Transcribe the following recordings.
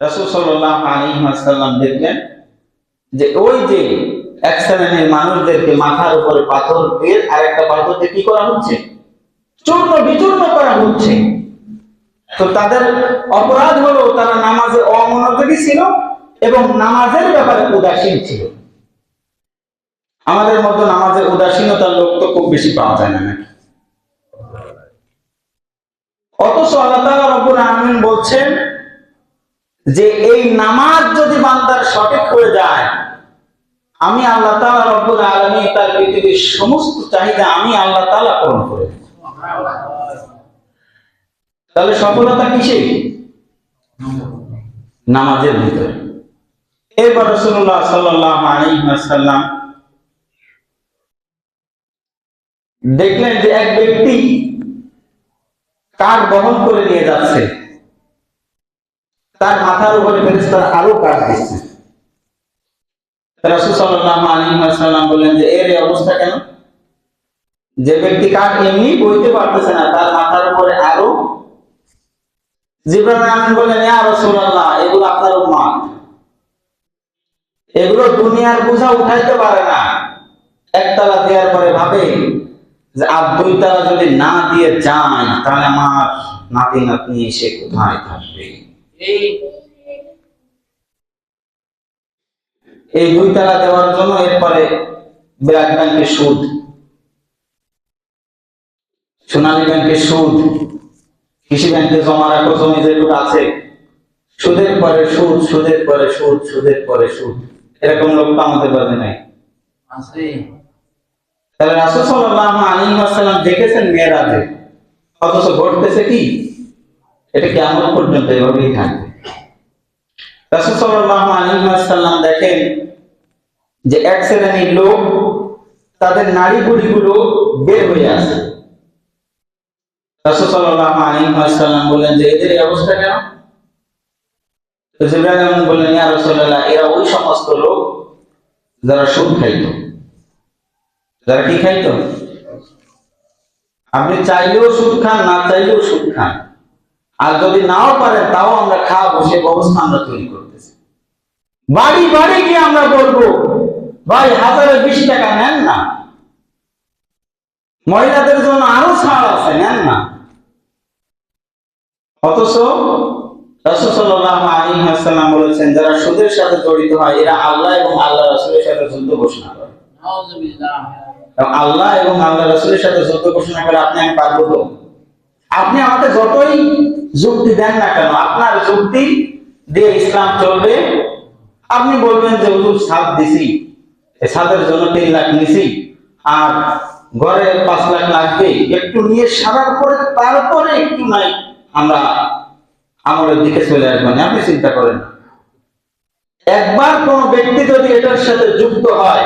রাসূল সাল্লাল্লাহু আলাইহি ওয়াসাল্লাম দেখলেন যে ওই যে এক মানুষদেরকে মাথার উপরে পাথর দিয়ে আর পাথর দিয়ে কি করা হচ্ছে? চূর্ণ বিচূর্ণ করা হচ্ছে। তো তাদের অপরাধ হলো তারা নামাজে অমনোযোগী ছিল এবং নামাজের ব্যাপারে উদাসীন ছিল। আমাদের মতো নামাজের উদাসীনতার লোক তো খুব বেশি পাওয়া যায় না নাকি? অথচ আল্লাহ রব্বুল আলামিন বলছেন যে এই নামাজ যদি বান্দার সঠিক হয়ে যায়, আমি আল্লাহ তাআলা রব্বুল আলামিন তার পৃথিবীর সমস্ত চাহিদা আমি আল্লাহ তাআলা পূরণ করে তাহলে সফলতা কিসে নামাজের ভিতরে। এরপর রাসূলুল্লাহ সাল্লাল্লাহু আলাইহি দেখলেন যে এক ব্যক্তি কার বহন করে নিয়ে যাচ্ছে। তার মাথার উপরে ফেরেশতারা আরও কাঠ দিচ্ছে। সাল্লাল্লাহু আলাইহি ওয়াসাল্লাম বললেন যে, এর অবস্থা কেন? যে ব্যক্তি কাঠ এমনি বইতে পারতেছে না, তার মাথার উপরে আরও। জিবরাইল আমিন বললেন, ইয়া রাসূলুল্লাহ, এগুলো আপনার উম্মত। এগুলো দুনিয়ার বোঝা উঠাইতে পারে না। একতলা দেওয়ার পরে ভাবে যে, আর দুই তালা যদি না দিয়ে যায়, তাহলে আমার নাতি নাতনি এসে কোথায় থাকবে? এই এই দুই তালা দেওয়ার জন্য এরপরে ব্র্যাক ব্যাংকের সুদ সোনালী ব্যাংকের সুদ কৃষি ব্যাংকে জমা রাখো জমি যেটুকু আছে সুদের পরে সুদ সুদের পরে সুদ সুদের পরে সুদ এরকম লোক তো আমাদের বাজে নাই। তাহলে রাসূল সাল্লাল্লাহু আলাইহি ওয়াসাল্লাম দেখেছেন মেয়েরাজে অথচ ঘটতেছে কি? এটা কেমন পর্যন্ত এভাবেই থাকবে। রাসূল দেখেন যে এক শ্রেণির লোক, তাদের নারী বুড়িগুলো বের হয়ে আসে। যে এদের অবস্থা কেন? এরা ওই সমস্ত লোক যারা সুদ খাইতো। যারা কি খাইতো? আপনি চাইলেও সুদ খান, না চাইলেও সুদ খান। আর যদি নাও পারেন তাও আমরা খাওয়াবো সে ব্যবস্থা আমরা তৈরি করতেছি। বাড়ি বাড়ি গিয়ে আমরা বলব ভাই হাজারে বেশি টাকা নেন না। মহিলাদের জন্য আরও ছাড় আছে নেন না। অথচ বলেছেন যারা সুদের সাথে জড়িত হয় এরা আল্লাহ এবং আল্লাহ রাসূলের সাথে যুদ্ধ ঘোষণা করে। আল্লাহ এবং আল্লাহ রসুলের সাথে যুদ্ধ ঘোষণা করে আপনি আমি পারব তো আপনি আমাকে যতই যুক্তি দেন না কেন, আপনার যুক্তি দিয়ে ইসলাম চলবে। আপনি বলবেন যে, হুজুর, সাত দিছি। এ সাতের জন্য তিন লাখ নিছি। আর ঘরে পাঁচ লাখ লাগবে একটু নিয়ে সারার পরে, তারপরে একটু নাই। আমরা আমলের দিকে চলে আসবেন আপনি চিন্তা করেন। একবার কোন ব্যক্তি যদি এটার সাথে যুক্ত হয়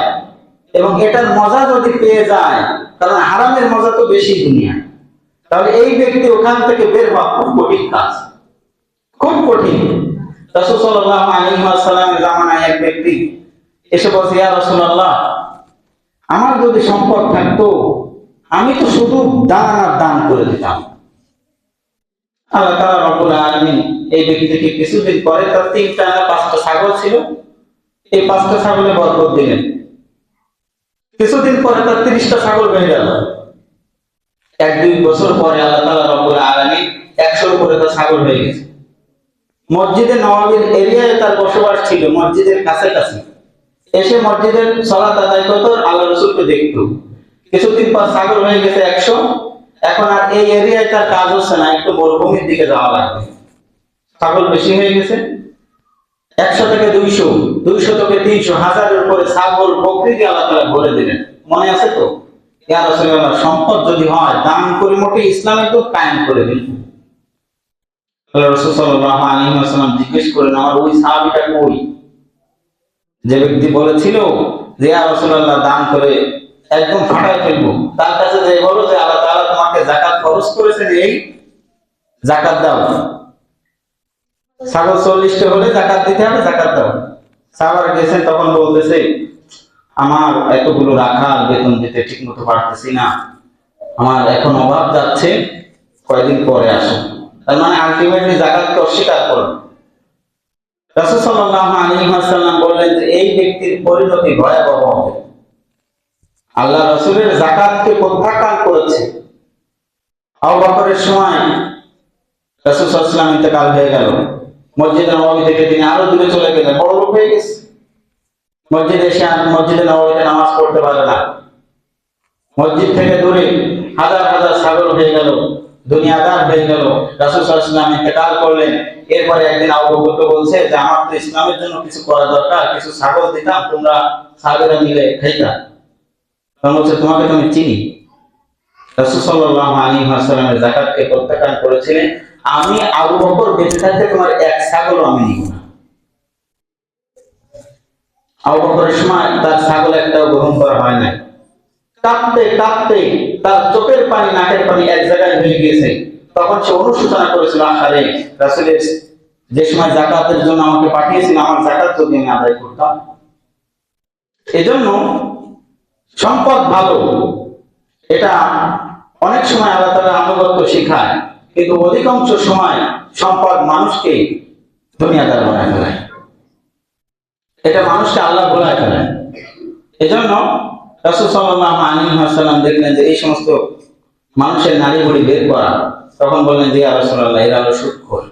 এবং এটার মজা যদি পেয়ে যায়, কারণ হারামের মজা তো বেশি দুনিয়া তাহলে এই ব্যক্তি ওখান থেকে বের হওয়া খুব কঠিন কাজ। খুব কঠিন। রাসূল সাল্লাল্লাহু আলাইহি ওয়াসাল্লামের জামানায় এক ব্যক্তি এসে বলছে, ইয়া রাসূলুল্লাহ, আমার যদি সম্পদ থাকতো, আমি তো শুধু দান আর দান করে দিতাম। আল্লাহ তাআলা রব্বুল আলামিন এই ব্যক্তিকে কিছুদিন পরে তার তিনটা না পাঁচটা ছাগল ছিল, এই পাঁচটা ছাগলে বরকত দিলেন। কিছুদিন পরে তার তিরিশটা ছাগল হয়ে গেল। এক দুই বছর পরে আল্লাহ তালা রব্বুল আলামিন একশোর উপরে তার ছাগল হয়ে গেছে। মসজিদে নবাবির এরিয়ায় তার বসবাস ছিল, মসজিদের কাছাকাছি। এসে মসজিদের সলাত আদায় করতো, আল্লাহ রসুলকে দেখতো। কিছুদিন পর ছাগল হয়ে গেছে একশো। এখন আর এই এরিয়ায় তার কাজ হচ্ছে না, একটু মরুভূমির দিকে যাওয়া লাগবে। ছাগল বেশি হয়ে গেছে। একশো থেকে দুইশো দুইশো থেকে তিনশো, হাজারের উপরে ছাগল বকরি দিয়ে আল্লাহ তালা ভরে দিলেন। মনে আছে তো? সম্পদ যদি হয়, দান করে মোটে ইসলাম একটু কায়েম করে দিন। ওই যে বলেছিল যে দান করে একদম ফেলব। তার কাছে তোমাকে খরচ দাও। চল্লিশটা হলে জাকাত দিতে হবে জাকাত দাও। সাহাবারা গেছেন, তখন বলতেছে আমার এতগুলো রাখা বেতন দিতে ঠিক মতো পারতেছি না। আমার এখন অভাব যাচ্ছে কয়েকদিন পরে আসো তার মানে আলটিমেটলি জাকাতকে অস্বীকার করো রাসূল যে, এই ব্যক্তির আল্লাহ রসুলের জাকাতকে সময় হয়ে থেকে তিনি আরও দূরে চলে গেলেন। বড় লোক হয়ে গেছে। মসজিদে এসে মসজিদে নববীতে নামাজ পড়তে পারে না। মসজিদ থেকে দূরে হাজার হাজার সাগর হয়ে গেল, দুনিয়াদার হয়ে গেল। রাসূল ইন্তেকাল করলেন। এরপরে একদিন বকর বলছে, যে আমার তো ইসলামের জন্য কিছু করা দরকার, কিছু ছাগল দিতাম, তোমরা ছাগলরা মিলে খাইতা। তখন বলছে, তোমাকে তো আমি চিনি। আমি আবু বকর বেঁচে থাকতে তোমার এক ছাগলও আমি নিব না আবু বকরের সময় তার ছাগল একটাও গ্রহণ করা হয় নাই। কাঁপতে কাঁপতে তার চোখের পানি, নাকের পানি এক জায়গায় গিয়েছে। তখন সে অনুশোচনা করেছিল রাসূলের যে সময় জাকাতের জন্য আমাকে পাঠিয়েছিল, আমার জাকাত যদি আমি আদায় করতাম। এজন্য সম্পদ ভালো, এটা অনেক সময় আল্লাহ আনুগত্য শেখায়, কিন্তু অধিকাংশ সময় সম্পদ মানুষকে দুনিয়াদার বানায় ফেলায়। এটা মানুষকে আল্লাহ ভোলায় এখানে। এজন্য রসুল সাল্লাহ আলী ওয়াসাল্লাম দেখলেন যে এই সমস্ত মানুষের নারী বলি বের করা, তখন বললেন যে আলোচনা এরা হলো সুদখোর